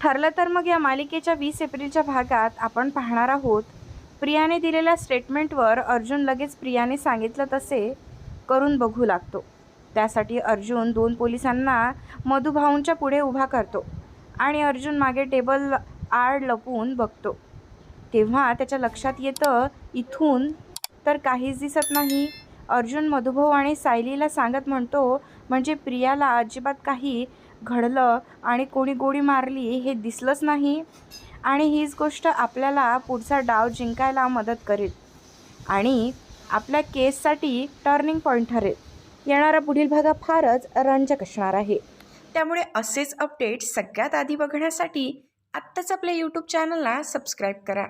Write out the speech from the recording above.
ठरलं तर मग या मालिकेच्या वीस एप्रिलच्या भागात आपण पाहणार आहोत. प्रियाने दिलेल्या स्टेटमेंटवर अर्जुन लगेच प्रियाने सांगितलं तसे करून बघू लागतो. त्यासाठी अर्जुन दोन पोलिसांना मधुभाऊंच्या पुढे उभा करतो आणि अर्जुन मागे टेबल आड लपवून बघतो. तेव्हा त्याच्या लक्षात येतं इथून तर काहीच दिसत नाही. अर्जुन मधुभाऊ आणि सायलीला सांगत म्हणतो म्हणजे प्रियाला अजिबात काही घडलं आणि कोणी गोळी मारली हे दिसलंच नाही? आणि हीच गोष्ट आपल्याला पुढचा डाव जिंकायला मदत करेल आणि आपल्या केससाठी टर्निंग पॉईंट ठरेल. येणारा पुढील भाग फारच रंजक असणार आहे. त्यामुळे असेच अपडेट सगळ्यात आधी बघण्यासाठी आत्ताच आपल्या यूट्यूब चॅनलला सबस्क्राईब करा.